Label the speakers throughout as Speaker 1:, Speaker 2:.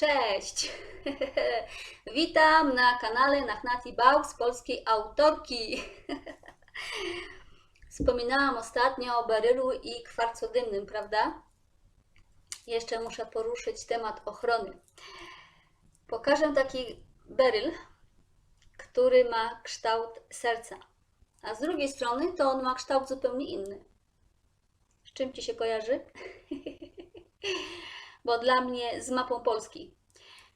Speaker 1: Cześć! Witam na kanale Nachnati Bał z polskiej autorki. Wspominałam ostatnio o berylu i kwarcodymnym, prawda? Jeszcze muszę poruszyć temat ochrony. Pokażę taki beryl, który ma kształt serca, a z drugiej strony to on ma kształt zupełnie inny. Z czym Ci się kojarzy? Bo dla mnie z mapą Polski.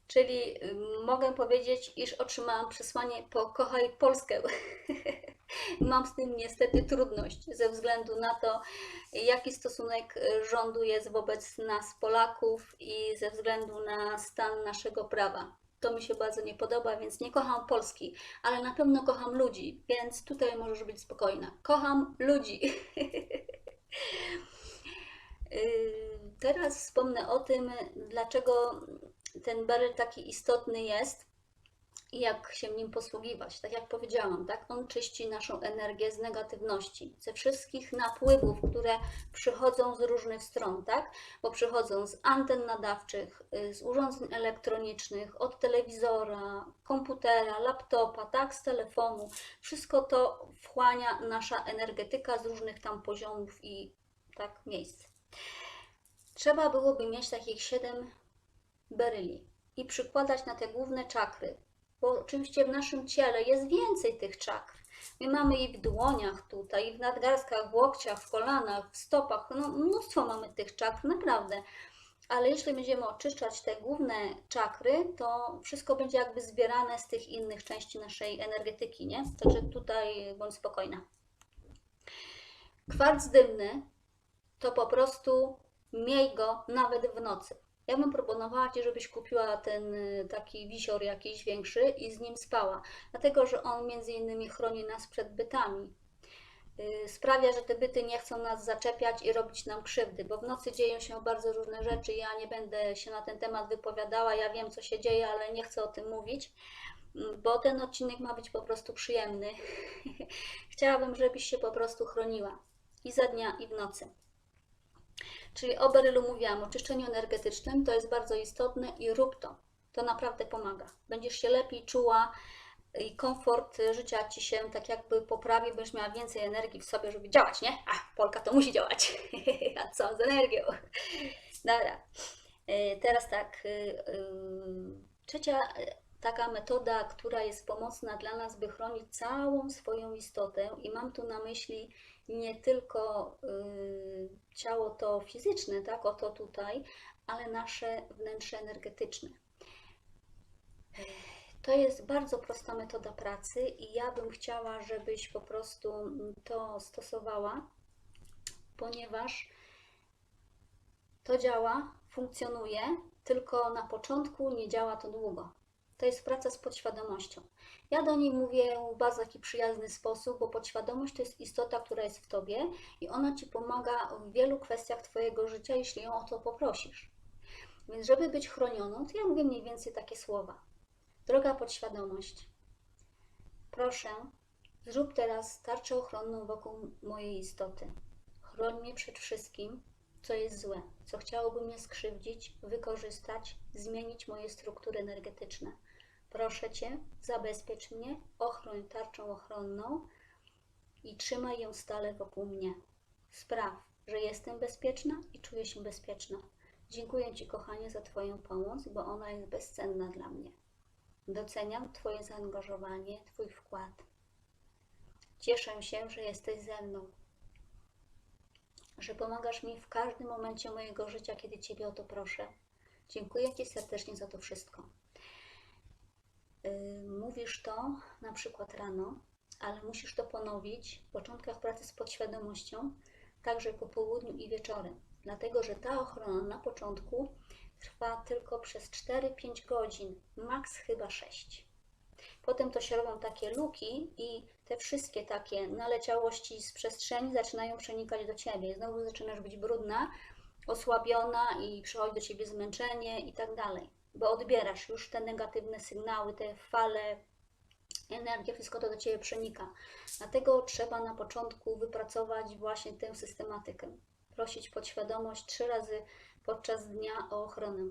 Speaker 1: Czyli mogę powiedzieć, iż otrzymałam przesłanie pokochaj Polskę. Mam z tym niestety trudność ze względu na to, jaki stosunek y, rządu jest wobec nas Polaków i ze względu na stan naszego prawa. To mi się bardzo nie podoba, więc nie kocham Polski, ale na pewno kocham ludzi, więc tutaj możesz być spokojna. Kocham ludzi. Y, Teraz wspomnę o tym, dlaczego ten beryl taki istotny jest i jak się nim posługiwać. Tak jak powiedziałam, tak? on czyści naszą energię z negatywności, ze wszystkich napływów, które przychodzą z różnych stron, tak? bo przychodzą z anten nadawczych, y, z urządzeń elektronicznych, od telewizora, komputera, laptopa, tak? z telefonu. Wszystko to wchłania nasza energetyka z różnych tam poziomów i tak miejsc. Trzeba byłoby mieć takich 7 beryli i przykładać na te główne czakry, bo oczywiście w naszym ciele jest więcej tych czakr. My mamy i w dłoniach tutaj, w nadgarstkach, w łokciach, w kolanach, w stopach, no mnóstwo mamy tych czakr, naprawdę. Ale jeśli będziemy oczyszczać te główne czakry, to wszystko będzie jakby zbierane z tych innych części naszej energetyki, nie? Także tutaj bądź spokojna. Kwarc dymny to po prostu miej go nawet w nocy. Ja bym proponowała Ci, żebyś kupiła ten y, taki wisior jakiś większy i z nim spała, dlatego że on między innymi chroni nas przed bytami. Y, Sprawia, że te byty nie chcą nas zaczepiać i robić nam krzywdy, bo w nocy dzieją się bardzo różne rzeczy. Ja nie będę się na ten temat wypowiadała, ja wiem co się dzieje, ale nie chcę o tym mówić, mm, bo ten odcinek ma być po prostu przyjemny. Chciałabym, żebyś się po prostu chroniła i za dnia, i w nocy. Czyli o berylu mówiłam, o czyszczeniu energetycznym, to jest bardzo istotne i rób to. To naprawdę pomaga. Będziesz się lepiej czuła i komfort życia Ci się tak jakby poprawi, będziesz miała więcej energii w sobie, żeby działać, nie? A, Polka to musi działać. A co z energią? Dobra. Y, Teraz tak. y, y, Trzecia taka metoda, która jest pomocna dla nas, by chronić całą swoją istotę i mam tu na myśli nie tylko y, ciało to fizyczne, tak, oto tutaj, ale nasze wnętrze energetyczne. To jest bardzo prosta metoda pracy i ja bym chciała, żebyś po prostu to stosowała, ponieważ to działa, funkcjonuje, tylko na początku nie działa to długo. To jest praca z podświadomością. Ja do niej mówię w bardzo taki przyjazny sposób, bo podświadomość to jest istota, która jest w tobie i ona ci pomaga w wielu kwestiach twojego życia, jeśli ją o to poprosisz. Więc, żeby być chronioną, to ja mówię mniej więcej takie słowa. Droga podświadomość, proszę, zrób teraz tarczę ochronną wokół mojej istoty. Chroń mnie przed wszystkim, co jest złe, co chciałoby mnie skrzywdzić, wykorzystać, zmienić moje struktury energetyczne. Proszę Cię, zabezpiecz mnie, ochroń tarczą ochronną i trzymaj ją stale wokół mnie. Spraw, że jestem bezpieczna i czuję się bezpieczna. Dziękuję Ci, kochanie, za Twoją pomoc, bo ona jest bezcenna dla mnie. Doceniam Twoje zaangażowanie, Twój wkład. Cieszę się, że jesteś ze mną, że pomagasz mi w każdym momencie mojego życia, kiedy Ciebie o to proszę. Dziękuję Ci serdecznie za to wszystko. Yy, Mówisz to na przykład rano, ale musisz to ponowić w początkach pracy z podświadomością, także po południu i wieczorem, dlatego że ta ochrona na początku trwa tylko przez 4-5 godzin, maks chyba 6. Potem to się robią takie luki i te wszystkie takie naleciałości z przestrzeni zaczynają przenikać do ciebie. Znowu zaczynasz być brudna, osłabiona i przychodzi do ciebie zmęczenie i tak dalej, bo odbierasz już te negatywne sygnały, te fale, energię, wszystko to do ciebie przenika. Dlatego trzeba na początku wypracować właśnie tę systematykę. Prosić podświadomość trzy razy podczas dnia o ochronę.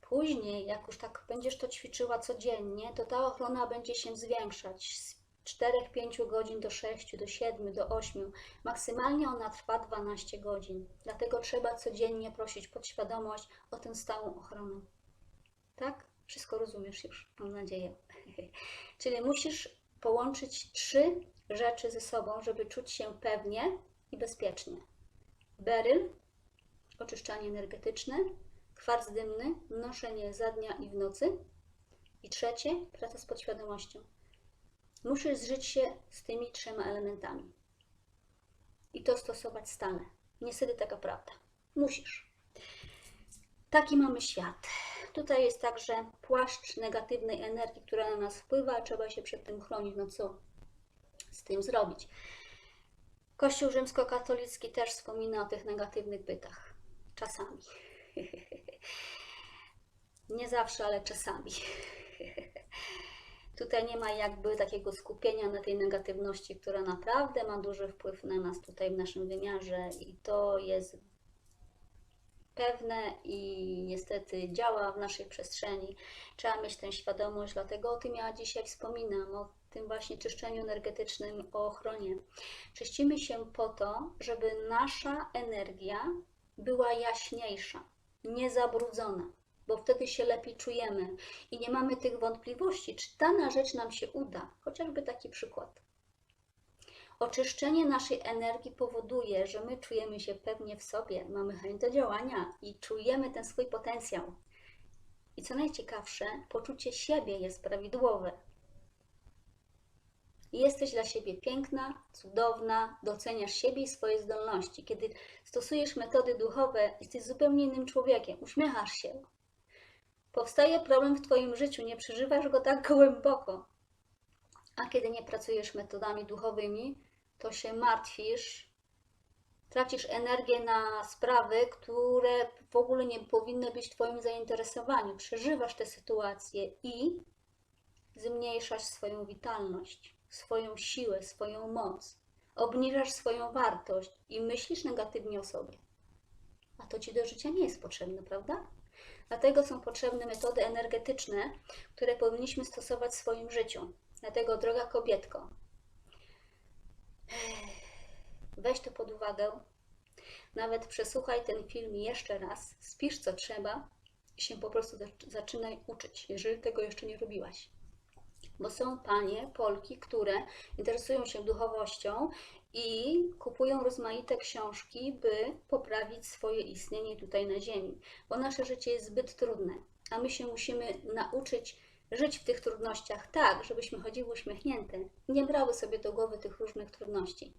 Speaker 1: Później, jak już tak będziesz to ćwiczyła codziennie, to ta ochrona będzie się zwiększać 4-5 godzin do 6, do 7, do 8. Maksymalnie ona trwa 12 godzin. Dlatego trzeba codziennie prosić podświadomość o tę stałą ochronę. Tak? Wszystko rozumiesz już, mam nadzieję. Czyli musisz połączyć trzy rzeczy ze sobą, żeby czuć się pewnie i bezpiecznie. Beryl, oczyszczanie energetyczne, kwarc dymny, noszenie za dnia i w nocy. I trzecie, praca z podświadomością. Musisz zżyć się z tymi trzema elementami. I to stosować stale. Niestety taka prawda. Musisz. Taki mamy świat. Tutaj jest także płaszcz negatywnej energii, która na nas wpływa, trzeba się przed tym chronić. No co z tym zrobić? Kościół rzymskokatolicki też wspomina o tych negatywnych bytach. Czasami. Nie zawsze, ale czasami. Tutaj nie ma jakby takiego skupienia na tej negatywności, która naprawdę ma duży wpływ na nas tutaj w naszym wymiarze i to jest pewne i niestety działa w naszej przestrzeni. Trzeba mieć tę świadomość, dlatego o tym ja dzisiaj wspominam, o tym właśnie czyszczeniu energetycznym, o ochronie. Czyścimy się po to, żeby nasza energia była jaśniejsza, niezabrudzona, bo wtedy się lepiej czujemy i nie mamy tych wątpliwości, czy dana rzecz nam się uda. Chociażby taki przykład. Oczyszczenie naszej energii powoduje, że my czujemy się pewnie w sobie, mamy chęć do działania i czujemy ten swój potencjał. I co najciekawsze, poczucie siebie jest prawidłowe. Jesteś dla siebie piękna, cudowna, doceniasz siebie i swoje zdolności. Kiedy stosujesz metody duchowe, jesteś zupełnie innym człowiekiem, uśmiechasz się. Powstaje problem w Twoim życiu, nie przeżywasz go tak głęboko. A kiedy nie pracujesz metodami duchowymi, to się martwisz, tracisz energię na sprawy, które w ogóle nie powinny być w Twoim zainteresowaniu. Przeżywasz te sytuacje i zmniejszasz swoją witalność, swoją siłę, swoją moc. Obniżasz swoją wartość i myślisz negatywnie o sobie. A to Ci do życia nie jest potrzebne, prawda? Dlatego są potrzebne metody energetyczne, które powinniśmy stosować w swoim życiu. Dlatego, droga kobietko, weź to pod uwagę. Nawet przesłuchaj ten film jeszcze raz, spisz co trzeba i się po prostu zaczynaj uczyć, jeżeli tego jeszcze nie robiłaś. Bo są panie, Polki, które interesują się duchowością i kupują rozmaite książki, by poprawić swoje istnienie tutaj na Ziemi, bo nasze życie jest zbyt trudne, a my się musimy nauczyć żyć w tych trudnościach tak, żebyśmy chodziły uśmiechnięte, nie brały sobie do głowy tych różnych trudności,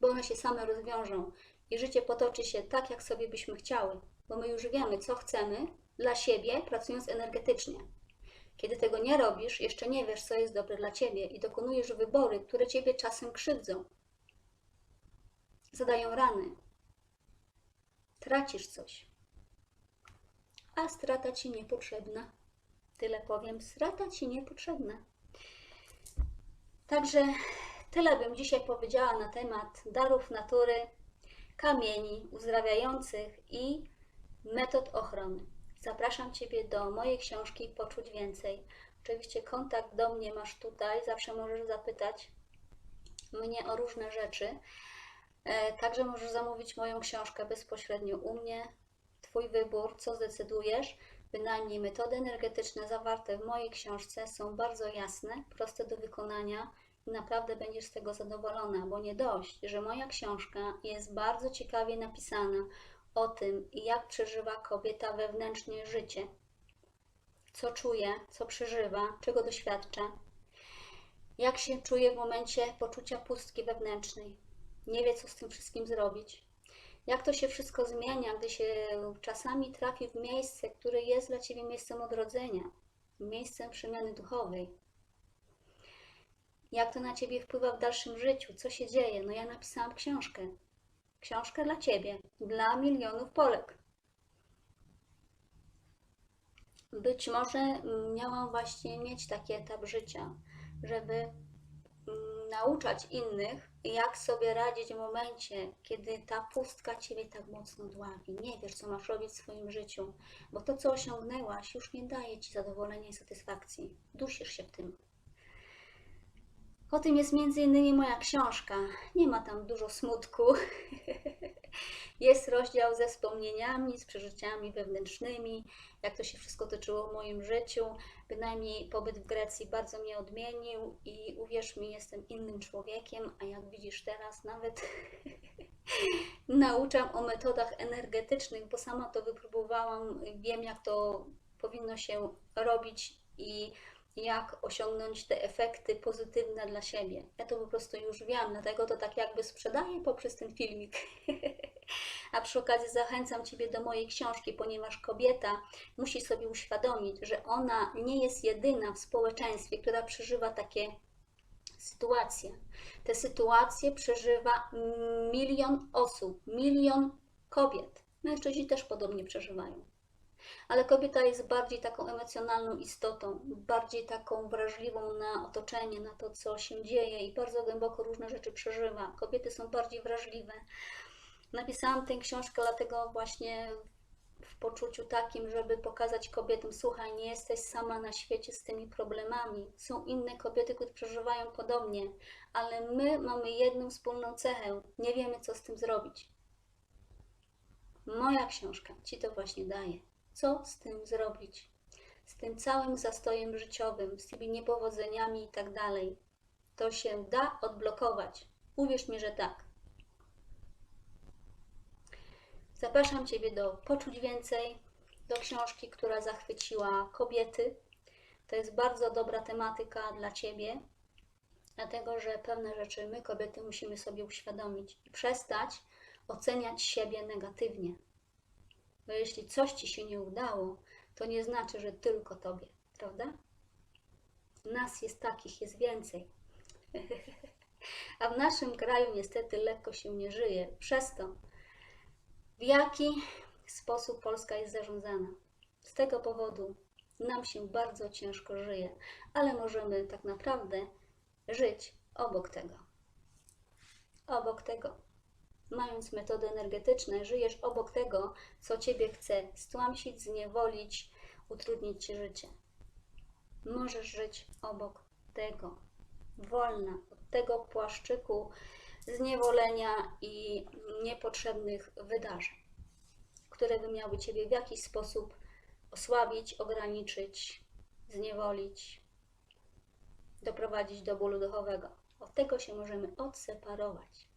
Speaker 1: bo one się same rozwiążą i życie potoczy się tak, jak sobie byśmy chciały, bo my już wiemy, co chcemy dla siebie, pracując energetycznie. Kiedy tego nie robisz, jeszcze nie wiesz, co jest dobre dla ciebie i dokonujesz wybory, które ciebie czasem krzywdzą, zadają rany. Tracisz coś, a strata ci niepotrzebna. Tyle powiem, strata ci niepotrzebna. Także tyle bym dzisiaj powiedziała na temat darów natury, kamieni uzdrawiających i metod ochrony. Zapraszam Ciebie do mojej książki Poczuć Więcej. Oczywiście kontakt do mnie masz tutaj, zawsze możesz zapytać mnie o różne rzeczy. E, także możesz zamówić moją książkę bezpośrednio u mnie. Twój wybór, co zdecydujesz. Bynajmniej metody energetyczne zawarte w mojej książce są bardzo jasne, proste do wykonania i naprawdę będziesz z tego zadowolona, bo nie dość, że moja książka jest bardzo ciekawie napisana o tym, jak przeżywa kobieta wewnętrznie życie, co czuje, co przeżywa, czego doświadcza, jak się czuje w momencie poczucia pustki wewnętrznej, nie wie, co z tym wszystkim zrobić. Jak to się wszystko zmienia, gdy się czasami trafi w miejsce, które jest dla Ciebie miejscem odrodzenia, miejscem przemiany duchowej. Jak to na Ciebie wpływa w dalszym życiu? Co się dzieje? No ja napisałam książkę. Książkę dla Ciebie, dla milionów Polek. Być może miałam właśnie mieć taki etap życia, żeby nauczać innych, jak sobie radzić w momencie, kiedy ta pustka ciebie tak mocno dławi. Nie wiesz, co masz robić w swoim życiu, bo to, co osiągnęłaś, już nie daje ci zadowolenia i satysfakcji. Dusisz się w tym. O tym jest między innymi moja książka. Nie ma tam dużo smutku. Jest rozdział ze wspomnieniami, z przeżyciami wewnętrznymi, jak to się wszystko toczyło w moim życiu. Bynajmniej pobyt w Grecji bardzo mnie odmienił i uwierz mi, jestem innym człowiekiem, a jak widzisz teraz, nawet nauczam o metodach energetycznych, bo sama to wypróbowałam, wiem jak to powinno się robić i jak osiągnąć te efekty pozytywne dla siebie. Ja to po prostu już wiem, dlatego to tak jakby sprzedaję poprzez ten filmik. A przy okazji zachęcam Ciebie do mojej książki, ponieważ kobieta musi sobie uświadomić, że ona nie jest jedyna w społeczeństwie, która przeżywa takie sytuacje. Te sytuacje przeżywa milion osób, milion kobiet. Mężczyźni też podobnie przeżywają. Ale kobieta jest bardziej taką emocjonalną istotą, bardziej taką wrażliwą na otoczenie, na to, co się dzieje i bardzo głęboko różne rzeczy przeżywa. Kobiety są bardziej wrażliwe. Napisałam tę książkę dlatego właśnie w poczuciu takim, żeby pokazać kobietom, słuchaj, nie jesteś sama na świecie z tymi problemami. Są inne kobiety, które przeżywają podobnie, ale my mamy jedną wspólną cechę. Nie wiemy, co z tym zrobić. Moja książka Ci to właśnie daje. Co z tym zrobić? Z tym całym zastojem życiowym, z tymi niepowodzeniami i tak dalej. To się da odblokować. Uwierz mi, że tak. Zapraszam Ciebie do Poczuć Więcej, do książki, która zachwyciła kobiety. To jest bardzo dobra tematyka dla Ciebie, dlatego że pewne rzeczy my, kobiety, musimy sobie uświadomić i przestać oceniać siebie negatywnie. Bo jeśli coś Ci się nie udało, to nie znaczy, że tylko Tobie, prawda? Nas jest takich, jest więcej. A w naszym kraju niestety lekko się nie żyje. Przez to, w jaki sposób Polska jest zarządzana. Z tego powodu nam się bardzo ciężko żyje, ale możemy tak naprawdę żyć obok tego. Obok tego. Mając metody energetyczne, żyjesz obok tego, co ciebie chce stłamsić, zniewolić, utrudnić ci życie. Możesz żyć obok tego. Wolna od tego płaszczyku zniewolenia i niepotrzebnych wydarzeń, które by miały Ciebie w jakiś sposób osłabić, ograniczyć, zniewolić, doprowadzić do bólu duchowego. Od tego się możemy odseparować.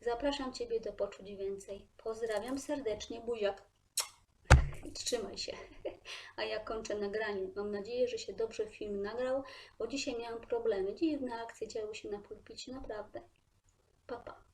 Speaker 1: Zapraszam Ciebie do poczuć więcej. Pozdrawiam serdecznie, buziak. Trzymaj się. A ja kończę nagranie. Mam nadzieję, że się dobrze film nagrał, bo dzisiaj miałam problemy. Dziwne akcje działy się na pulpicie, naprawdę. Pa, pa.